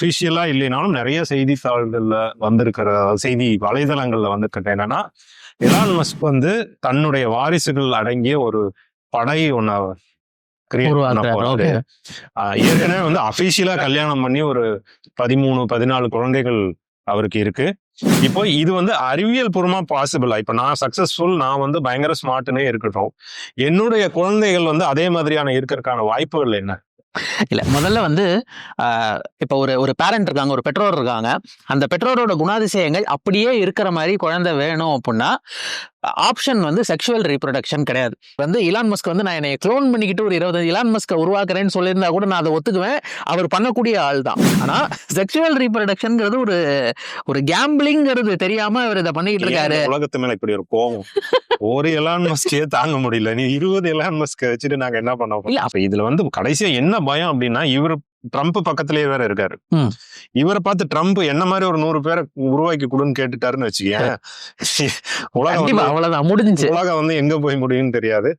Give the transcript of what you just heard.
அஃபிஷியலா இல்லைனாலும் நிறைய செய்தித்தாள்கள்ல வந்திருக்கிற செய்தி வலைதளங்கள்ல வந்திருக்கிறது என்னன்னா எலான் மஸ்க் வந்து தன்னுடைய வாரிசுகள் அடங்கிய ஒரு படை. ஆஹ் ஏற்கனவே வந்து அபிஷியலா கல்யாணம் பண்ணி ஒரு பதிமூணு பதினாலு குழந்தைகள் அவருக்கு இருக்கு. இப்போ இது வந்து அறிவியல் பூர்வமா பாசிபிளா இப்ப நான் சக்சஸ்ஃபுல் நான் வந்து பயங்கர ஸ்மார்ட்னே இருக்கட்டும். என்னுடைய குழந்தைகள் வந்து அதே மாதிரியான இருக்கிறதுக்கான வாய்ப்புகள் என்ன? இல்லை முதல்ல வந்து இப்போ ஒரு ஒரு பேரண்ட் இருக்காங்க ஒரு பெற்றோர் இருக்காங்க. அந்த பெற்றோரோட குணாதிசயங்கள் அப்படியே இருக்கிற மாதிரி குழந்தை வேணும் அப்படின்னா ஆப்ஷன் வந்து செக்ஷுவல் ரீப்ரொடக்ஷன் கிடையாது. வந்து இலான் மஸ்க் வந்து நான் என்னை க்ளோன் பண்ணிக்கிட்டு ஒரு இருபத்தஞ்சு இலான் மஸ்கை உருவாக்குறேன்னு சொல்லியிருந்தா கூட நான் அதை ஒத்துக்குவேன். அவர் பண்ணக்கூடிய ஆள் தான். ஆனா செக்ஷுவல் ரீப்ரொடக்ஷன்ங்கிறது ஒரு ஒரு கேம்பிளிங்கிறது தெரியாம அவர் இதை பண்ணிக்கிட்டு இருக்காரு. உலகத்து மேல இப்படி ஒரு கோவம்? ஒரு எலான் மஸ்கே தாங்க முடியல. நீ இருபது எலான் மஸ்க வச்சுட்டு நாங்க என்ன பண்ண இல்ல, அப்ப இதுல வந்து கடைசியா என்ன பயம் அப்படின்னா இவர் ட்ரம்ப் பக்கத்திலேயே வேற இருக்காரு. இவரை பார்த்து ட்ரம்ப் என்ன மாதிரி ஒரு நூறு பேரை உருவாக்கி கொடுன்னு கேட்டுட்டாருன்னு வச்சுக்கேன் உலகம் அவ்வளவுதான். முடிஞ்சுச்சு. உலகம் வந்து எங்க போய் முடியும்னு தெரியாது.